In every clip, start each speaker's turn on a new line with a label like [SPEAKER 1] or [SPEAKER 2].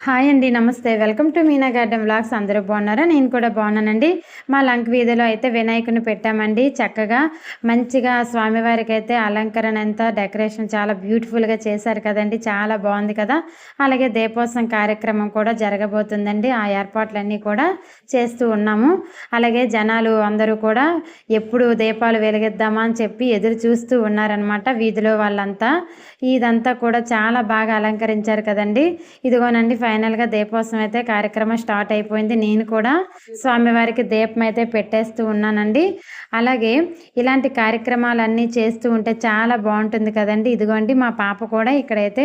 [SPEAKER 1] Hi అండి నమస్తే. Welcome to Meena Garden Vlogs. అందరూ బాగున్నారా? నేను కూడా బాగున్నానండి. మా లంక వీధిలో అయితే వినాయకుని పెట్టామండి. చక్కగా మంచిగా స్వామివారికి అయితే అలంకరణ అంతా డెకరేషన్ చాలా బ్యూటిఫుల్గా చేశారు కదండి. చాలా బాగుంది కదా. అలాగే దీపోత్సవం కార్యక్రమం కూడా జరగబోతుందండి. ఆ ఏర్పాట్లన్నీ కూడా చేస్తూ ఉన్నాము. అలాగే జనాలు అందరూ కూడా ఎప్పుడు దీపాలు వెలిగిద్దామా అని చెప్పి ఎదురు చూస్తూ ఉన్నారనమాట వీధిలో వాళ్ళంతా. ఇదంతా కూడా చాలా బాగా అలంకరించారు కదండి. ఇదిగోనండి ఫైనల్గా దీపోత్సవం అయితే కార్యక్రమం స్టార్ట్ అయిపోయింది. నేను కూడా స్వామివారికి దీపం అయితే పెట్టేస్తూ ఉన్నానండి. అలాగే ఇలాంటి కార్యక్రమాలన్నీ చేస్తూ ఉంటే చాలా బాగుంటుంది కదండి. ఇదిగోండి మా పాప కూడా ఇక్కడైతే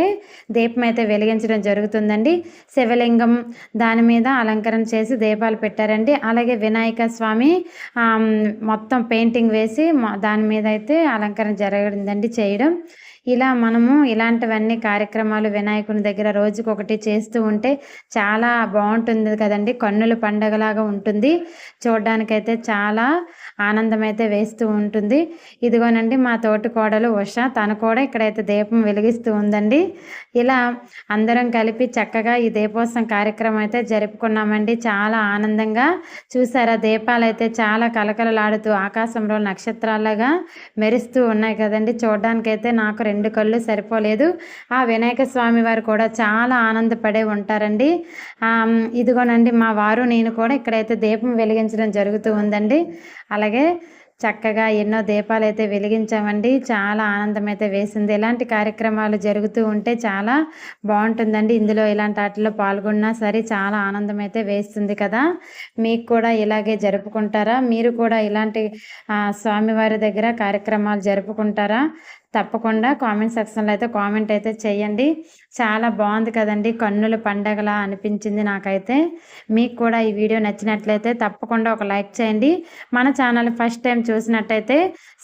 [SPEAKER 1] దీపం అయితే వెలిగించడం జరుగుతుందండి. శివలింగం దాని మీద అలంకరణ చేసి దీపాలు పెట్టారండి. అలాగే వినాయక స్వామి మొత్తం పెయింటింగ్ వేసి దాని మీద అయితే అలంకరణ జరగడిందండి చేయడం. ఇలా మనము ఇలాంటివన్నీ కార్యక్రమాలు వినాయకుని దగ్గర రోజుకొకటి చేస్తూ ఉంటే చాలా బాగుంటుంది కదండి. కన్నుల పండగలాగా ఉంటుంది. చూడడానికైతే చాలా ఆనందం అయితే వేస్తూ ఉంటుంది. ఇదిగోనండి మా తోటి కోడలు ఉష. తను కూడా ఇక్కడైతే దీపం వెలిగిస్తూ ఉందండి. ఇలా అందరం కలిపి చక్కగా ఈ దీపోత్సవం కార్యక్రమం అయితే జరుపుకున్నామండి. చాలా ఆనందంగా చూసారా? దీపాలు అయితే చాలా కలకలలాడుతూ ఆకాశంలో నక్షత్రాలుగా మెరుస్తూ ఉన్నాయి కదండి. చూడడానికైతే నాకు రెండు కళ్ళు సరిపోలేదు. ఆ వినాయక స్వామి వారు కూడా చాలా ఆనందపడే ఉంటారండి. ఇదిగోనండి మా వారు నేను కూడా ఇక్కడైతే దీపం వెలిగించడం జరుగుతూ ఉందండి. అలాగే చక్కగా ఎన్నో దీపాలు అయితే వెలిగించామండి. చాలా ఆనందం అయితే వేసింది. ఇలాంటి కార్యక్రమాలు జరుగుతూ ఉంటే చాలా బాగుంటుందండి. ఇందులో ఇలాంటి వాటిలో పాల్గొన్నా సరే చాలా ఆనందం అయితే వేస్తుంది కదా. మీకు కూడా ఇలాగే జరుపుకుంటారా? మీరు కూడా ఇలాంటి స్వామివారి దగ్గర కార్యక్రమాలు జరుపుకుంటారా? తప్పకుండా కామెంట్ సెక్షన్లో అయితే కామెంట్ అయితే చేయండి. చాలా బాగుంది కదండి. కన్నుల పండగలా అనిపించింది నాకైతే. మీకు కూడా ఈ వీడియో నచ్చినట్లయితే తప్పకుండా ఒక లైక్ చేయండి. మన ఛానల్ ఫస్ట్ టైం చూసినట్టయితే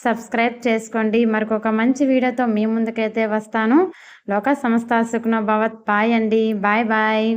[SPEAKER 1] సబ్స్క్రైబ్ చేసుకోండి. మరొక మంచి వీడియోతో మీ ముందుకైతే వస్తాను. లోక సంస్థ సుఖనో భవత్. బాయ్ అండి. Bye bye.